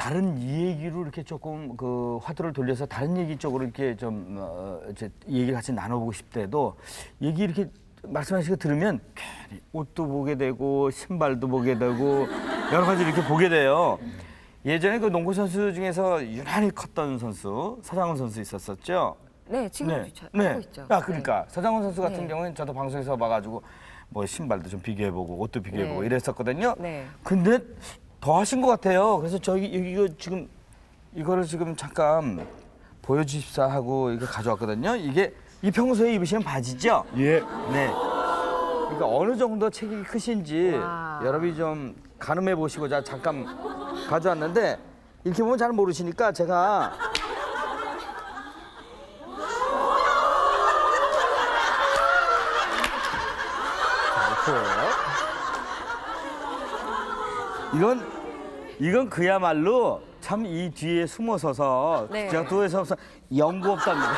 다른 이 얘기로 이렇게 조금 그 화두를 돌려서 다른 얘기 쪽으로 이렇게 좀 어, 이제 얘기를 같이 나눠보고 싶대도 얘기 이렇게 말씀하시고 들으면 괜히 옷도 보게 되고 신발도 보게 되고 여러 가지 이렇게 보게 돼요. 예전에 그 농구 선수 중에서 유난히 컸던 선수 서장훈 선수 있었었죠. 네, 지금 네. 자- 네. 하고 있죠. 아, 그러니까 서장훈 선수 같은 네. 경우는 저도 방송에서 봐가지고 뭐 신발도 좀 비교해보고 옷도 비교해보고 네. 이랬었거든요. 네. 근데 더 하신 것 같아요. 그래서 저기 이거 지금 이거를 지금 잠깐 보여주십사 하고 이거 가져왔거든요. 이게 이 평소에 입으시는 바지죠? 예. 네. 그러니까 어느 정도 체격이 크신지 와. 여러분이 좀 가늠해 보시고자 잠깐 가져왔는데 이렇게 보면 잘 모르시니까 제가 자, 이렇게. 이건 이건 그야말로 참 이 뒤에 숨어 서서 네. 제가 도에서 연구 없답니다.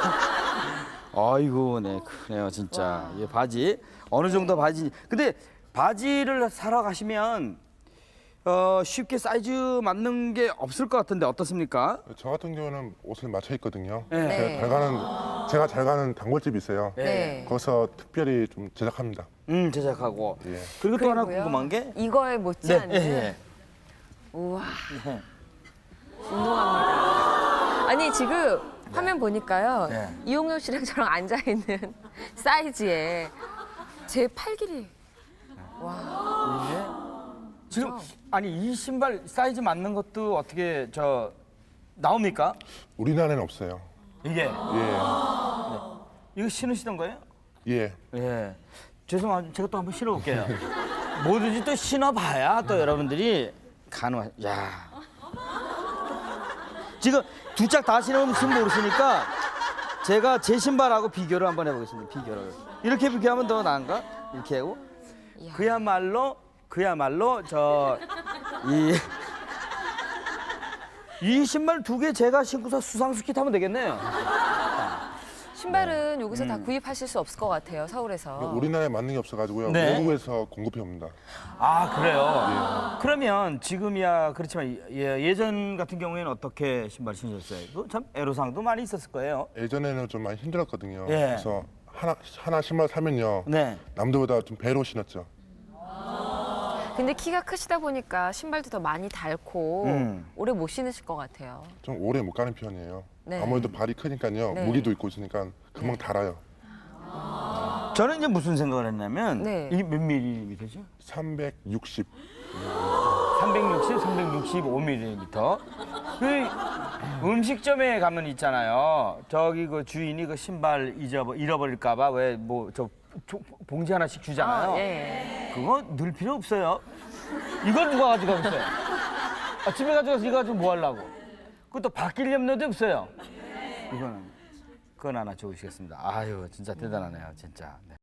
아이고, 네, 그래요, 진짜. 이 바지 어느 정도 바지. 근데 바지를 사러 가시면 어, 쉽게 사이즈 맞는 게 없을 것 같은데 어떻습니까? 저 같은 경우는 옷을 맞춰 입거든요. 네. 제가 잘 가는 제가 잘 가는 단골집이 있어요. 네. 거기서 특별히 좀 제작합니다. 음, 제작하고. 예. 그리고 또 하나 그리고요, 궁금한 게 이거에 못지않는 네, 예, 우와 예. 운동합니다. 아니 지금 화면 보니까요 네. 이용료 씨랑 저랑 앉아 있는 사이즈에 제 팔 길이 와 이게 지금 아니 이 신발 사이즈 맞는 것도 어떻게 저 나옵니까? 우리나라에는 없어요. 이게 예. 이거 신으시던 거예요? 예. 예. 죄송합니다. 제가 또 한번 신어볼게요. 뭐든지 또 신어봐야 또 여러분들이 가능하. 야. 지금 두 짝 다 신으면 모르시니까 제가 제 신발하고 비교를 한번 해보겠습니다. 비교를. 이렇게 비교하면 더 나은가? 이렇게 하고. 그야말로 그야말로 저 이. 이 신발 두 개 제가 신고서 수상스키 타면 되겠네요. 신발은 여기서 음. 다 구입하실 수 없을 것 같아요 서울에서. 우리나라에 맞는 게 없어가지고요. 네. 외국에서 공급해 옵니다. 아 그래요. 그러면 지금이야 그렇지만 예, 예전 같은 경우에는 어떻게 신발 신으셨어요? 그참 애로사항도 많이 있었을 거예요. 예전에는 좀 많이 힘들었거든요. 예. 그래서 하나 하나 신발 사면요. 네. 남들보다 좀 배로 신었죠. 근데 키가 크시다 보니까 신발도 더 많이 닳고 음. 오래 못 신으실 것 같아요. 좀 오래 못 가는 편이에요. 네. 아무래도 발이 크니까요. 네. 무기도 있고 있으니까 금방 달아요. 저는 이제 무슨 생각을 했냐면 네. 이게 몇 밀리미터죠? 360. 360, 365mm. 그 음식점에 가면 있잖아요. 저기 그 주인이 그 신발 잊어버 잃어버릴까봐 왜 뭐 저 봉지 하나씩 주잖아요. 아, 예. 그거 넣을 필요 없어요. 이걸 누가 가져가겠어요? 아, 집에 가져가서 이거 가지고 뭐 하려고? 그것도 바뀔 염려도 없어요. 이거는 그건 하나 좋으시겠습니다. 아유 진짜 대단하네요 진짜. 네.